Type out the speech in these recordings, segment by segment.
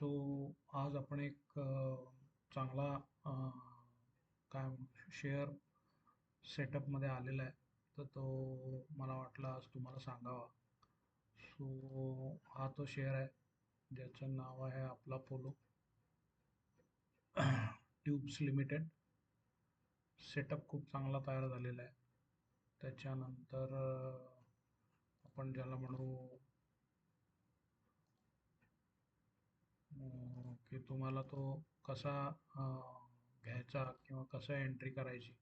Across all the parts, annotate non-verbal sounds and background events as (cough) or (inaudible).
So आज आपण एक चांगला काय शेअर सेटअपमध्ये आलेला आहे. तर तो मला वाटला आज तुम्हाला सांगावा. सो हा तो शेअर आहे. ज्याचं नाव आहे आपला पोलो ट्यूब्स लिमिटेड सेटअप खूप चांगला तयार झालेला आहे. त्याच्यानंतर आपण ज्याला म्हणू की तुम्हाला तो कसा घ्यायचा किंवा कसं एंट्री करायची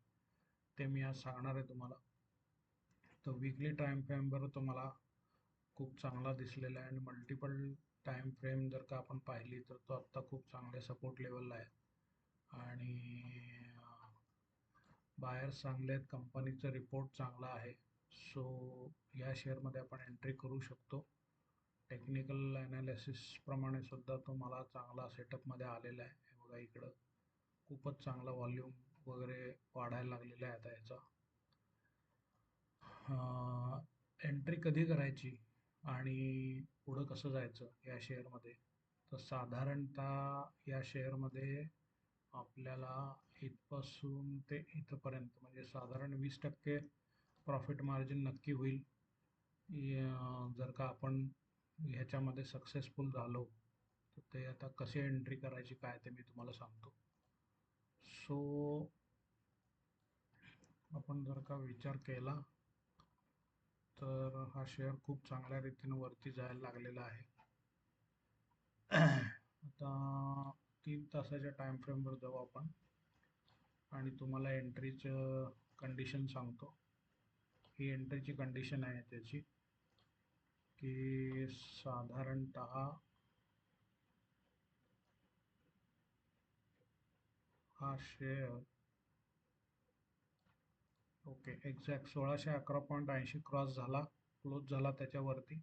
ते मी आज सांगणार आहे तुम्हाला. तर विकली टाईम फ्रेमवर तुम्हाला खूप चांगला दिसलेला आहे आणि मल्टिपल टाईम फ्रेम जर का आपण पाहिली तर तो आत्ता खूप चांगल्या सपोर्ट लेवलला आहे. आणि बायर्स चांगले आहेत कंपनीचं रिपोर्ट चांगला आहे. सो या शेअरमध्ये आपण एंट्री करू शकतो. टेक्निकल ॲनालिसिसप्रमाणे सुद्धा तो मला चांगला सेटअपमध्ये आलेला आहे. हे बघा इकडं. खूपच चांगला वॉल्यूम वगैरे वाढायला लागलेला आहे आता याचा. एंट्री कधी करायची आणि पुढं कसं जायचं या शेअरमध्ये तर साधारणतः या शेअरमध्ये आपल्याला इथपासून ते इथंपर्यंत म्हणजे साधारण वीस टक्के प्रॉफिट मार्जिन नक्की होईल. जर का आपण ह्याच्यामध्ये सक्सेसफुल झालो तर ते आता कसे एंट्री करायची काय ते मी तुम्हाला सांगतो. सो आपण जर का विचार केला तर हा शेअर खूप चांगल्या रीतीनं वरती जायला लागलेला आहे. आता तीन तासाच्या टाईम फ्रेमवर जाऊ आपण. आणि तुम्हाला एंट्रीचं कंडिशन सांगतो. ही एंट्रीची कंडिशन आहे त्याची. की साधारणत हा शेअर ओके एक्झॅक्ट सोळाशे अकरा पॉईंट ऐंशी क्रॉस झाला क्लोज झाला त्याच्यावरती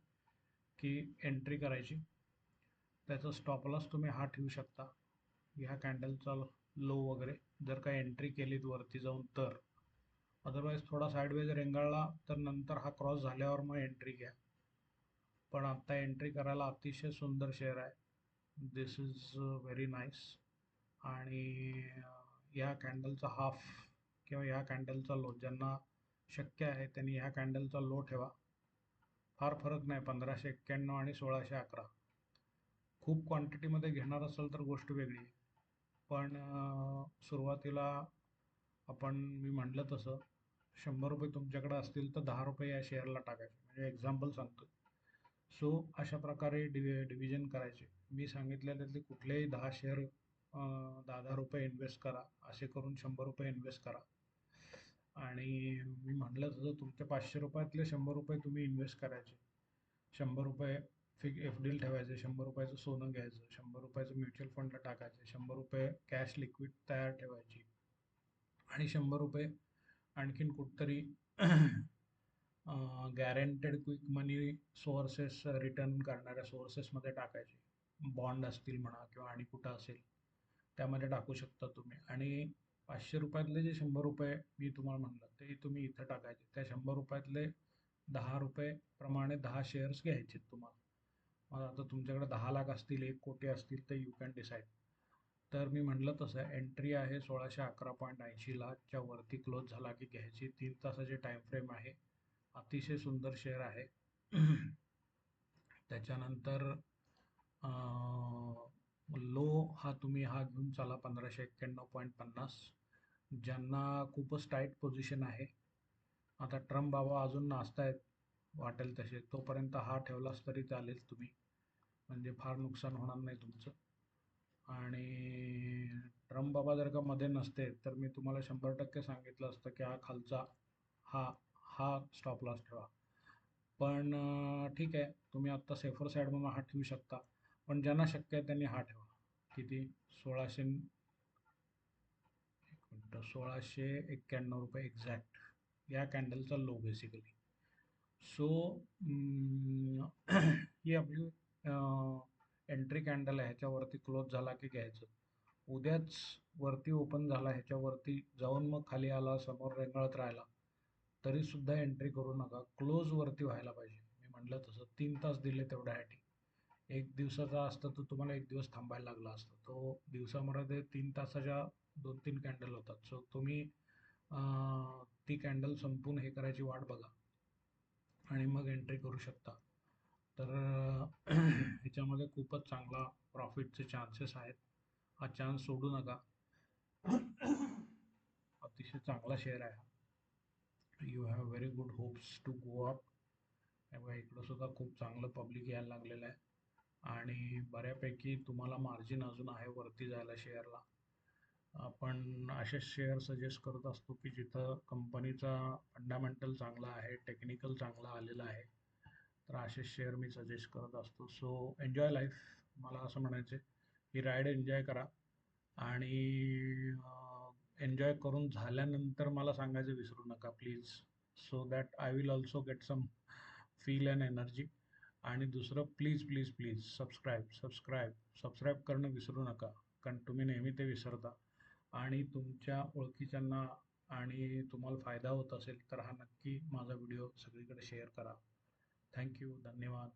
की एंट्री करायची. त्याचा स्टॉप लॉस तुम्ही हा ठेवू शकता. ह्या कॅन्डलचा लो वगैरे जर का एंट्री केलीत वरती जाऊन तर. अदरवाईज थोडा साईडवेज रेंगाळला तर नंतर हा क्रॉस झाल्यावर मग एंट्री घ्या. पण आत्ता एंट्री करायला अतिशय सुंदर शेअर आहे. दिस इज व्हेरी नाईस आणि ह्या या कॅन्डलचा हाफ किंवा ह्या कॅन्डलचा लो ज्यांना शक्य आहे त्यांनी ह्या कॅन्डलचा लो ठेवा. फार फरक नाही पंधराशे एक्क्याण्णव आणि सोळाशे अकरा. खूप क्वांटिटीमध्ये घेणार असेल तर गोष्ट वेगळी आहे. पण uh, सुरुवातीला आपण मी म्हटलं तसं शंभर रुपये तुमच्याकडे असतील तर दहा रुपये या शेअरला टाकायचे. म्हणजे एक्झाम्पल सांगतो सो अशा प्रकारे डिवि डिव्हिजन करायचे. मी सांगितलेल्यातले कुठलेही दहा शेअर दहा दहा रुपये इन्व्हेस्ट करा. असे करून शंभर रुपये इन्व्हेस्ट करा. आणि मी म्हटलं तसं तुमच्या पाचशे रुपयातले शंभर रुपये तुम्ही इन्व्हेस्ट करायचे. शंभर रुपये फिक एफ डील ठेवायचे शंभर रुपयाचं सोनं घ्यायचं शंभर रुपयाचं म्युच्युअल फंडला टाकायचे शंभर रुपये कॅश लिक्विड तयार ठेवायची. आणि शंभर रुपये आणखीन कुठतरी guaranteed quick money sources return करणाऱ्या सोर्सेसमध्ये टाकायचे. बॉन्ड असतील म्हणा किंवा आणि कुठं असेल त्यामध्ये टाकू शकता तुम्ही. आणि पाचशे रुपयातले जे शंभर रुपये मी तुम्हाला म्हणलं ते तुम्ही इथं टाकायचे. त्या शंभर रुपयातले दहा रुपये प्रमाणे दहा शेअर्स घ्यायचे तुम्हाला. मग आता तुमच्याकडे दहा लाख असतील एक कोटी असतील तर यू कॅन डिसाईड तर मी म्हटलं तसं एंट्री आहे सोळाशे अकरा पॉईंट ऐंशीला च्या वरती क्लोज झाला की घ्यायची. तीन तासाचे टाईम फ्रेम आहे. अतिशय सुंदर शहर आहे. त्याच्यानंतर लो हा तुम्ही हा घेऊन चाला पंधराशे एक्क्याण्णव पॉईंट पन्नास. ज्यांना खूपच टाईट पोझिशन आहे. आता ट्रम्प बाबा अजून नाचतायत वाटेल तसे. तोपर्यंत हा ठेवलाच तरी चालेल तुम्ही. म्हणजे फार नुकसान होणार नाही तुमचं. आणि ट्रम्प बाबा जर का मध्ये नसते तर मी तुम्हाला शंभर टक्के सांगितलं असतं की हा खालचा हा हा स्टॉप लॉस ठेवा. पण ठीक आहे. तुम्ही आत्ता सेफर साईड म्हणून हा ठेवू शकता. पण ज्यांना शक्य आहे त्यांनी हा ठेवा. किती? सोळाशे एक मिनटं. सोळाशे एक्क्याण्णव रुपये एक्झॅक्ट या कॅन्डलचा लो बेसिकली सो ही आपली एंट्री कॅन्डल आहे. ह्याच्यावरती क्लोज झाला की घ्यायचं. उद्याच वरती ओपन झाला. ह्याच्यावरती जाऊन मग खाली आला. समोर रेंगळत राहिला. तरीसुद्धा एंट्री करू नका. क्लोज वरती व्हायला पाहिजे. मी म्हटलं तसं. तीन तास दिले तेवढ्यासाठी एक दिवसाचा असतं तर तुम्हाला एक दिवस थांबायला लागला असतं. तो दिवसामध्ये तीन तासाच्या दोन तीन कॅन्डल होतात. सो तुम्ही ती कॅन्डल संपून हे करायची वाट बघा. आणि मग एंट्री करू शकता. तर (clears throat) ह्याच्यामध्ये खूपच चांगला प्रॉफिटचे चान्सेस आहेत. हा चान्स सोडू नका. (clears throat) अतिशय चांगला शेअर आहे हा. You have very good hopes to go up त्यामुळे इकडं सुद्धा खूप चांगलं पब्लिक यायला लागलेलं आहे. आणि बऱ्यापैकी तुम्हाला मार्जिन अजून आहे वरती जायला शेअरला आपण असे शेअर सजेस्ट करत असतो की जिथं कंपनीचा फंडामेंटल चांगला आहे टेक्निकल चांगला आलेला आहे तर असे शेअर मी सजेस्ट करत असतो. सो एन्जॉय लाईफ मला असं म्हणायचं आहे ही राईड एन्जॉय करा. आणि एन्जॉय करून झाल्यानंतर मला सांगायचं विसरू नका please. So that I will also get some feel and energy आणि दुसरं please please please subscribe subscribe subscribe करणं विसरू नका कारण तुम्ही नेहमी ते विसरता. आणि तुमच्या ओळखीच्यांना आणि तुम्हाला फायदा होत असेल तर हा नक्की माझा व्हिडिओ सगळीकडे शेअर करा. थँक्यू धन्यवाद.